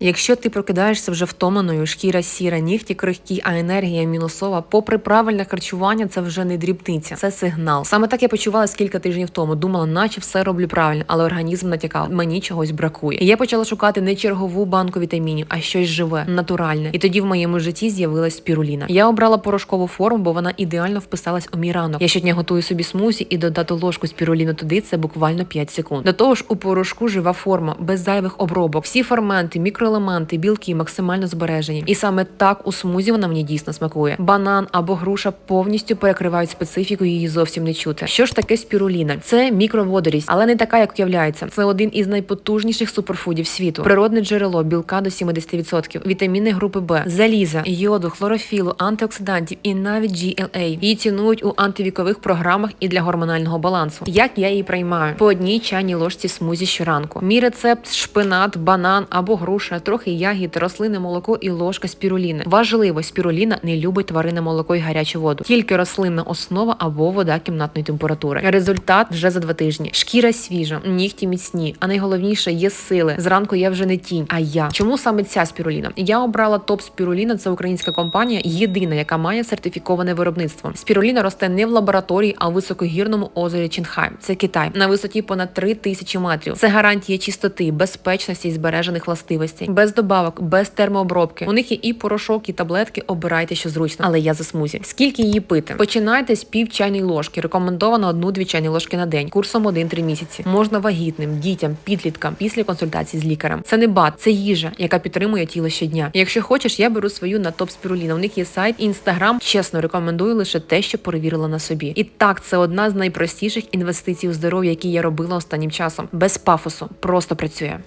Якщо ти прокидаєшся вже втомленою, шкіра сіра, нігті крихкі, а енергія мінусова, попри правильне харчування, це вже не дрібниця, це сигнал. Саме так я почувалася кілька тижнів тому. Думала, наче все роблю правильно, але організм натякав, мені чогось бракує. І я почала шукати не чергову банку вітамінів, а щось живе, натуральне. І тоді в моєму житті з'явилась спіруліна. Я обрала порошкову форму, бо вона ідеально вписалась у мій ранок. Я щодня готую собі смузі і додати ложку спіруліну туди це буквально 5 секунд. До того ж, у порошку жива форма, без зайвих обробок. Всі ферменти, мікроелементи, білки максимально збережені. І саме так у смузі вона мені дійсно смакує. Банан або груша повністю перекривають специфіку, її зовсім не чути. Що ж таке спіруліна? Це мікроводорість, але не така, як уявляється. Це один із найпотужніших суперфудів світу. Природне джерело білка до 70%, вітаміни групи Б, заліза, йоду, хлорофілу, антиоксидантів і навіть GLA. Її цінують у антивікових програмах і для гормонального балансу. Як я її приймаю? По одній чайній ложці смузі щоранку. Мій рецепт шпинат, банан або груша, трохи ягід, рослинне молоко і ложка спіруліни. Важливо, спіруліна не любить тваринне молоко і гарячу воду. Тільки рослинна основа або вода кімнатної температури. Результат вже за два тижні. Шкіра свіжа, нігті міцні, а найголовніше є сили. Зранку я вже не тінь, а я. Чому саме ця спіруліна? Я обрала топ спіруліна. Це українська компанія, єдина, яка має сертифіковане виробництво. Спіруліна росте не в лабораторії, а в високогірному озері Чінхай. Це Китай на висоті понад 3 тисячі метрів. Це гарантія чистоти, безпечності і збережених властивостей, без добавок, без термообробки. У них є і порошок, і таблетки. Обирайте, що зручно. Але я за смузі. Скільки її пити? Починайте з пів чайної ложки. Рекомендовано одну-дві чайні ложки на день. Курсом 1-3 місяці. Можна вагітним, дітям, підліткам після консультації з лікарем. Це не бат, це їжа, яка підтримує тіло щодня. Якщо хочеш, я беру свою на топ спіруліна. У них є сайт і інстаграм. Чесно рекомендую лише те, що перевірила на собі. І так, це одна з найпростіших інвестицій у здоров'я, які я робила останнім часом. Без пафосу, просто працює.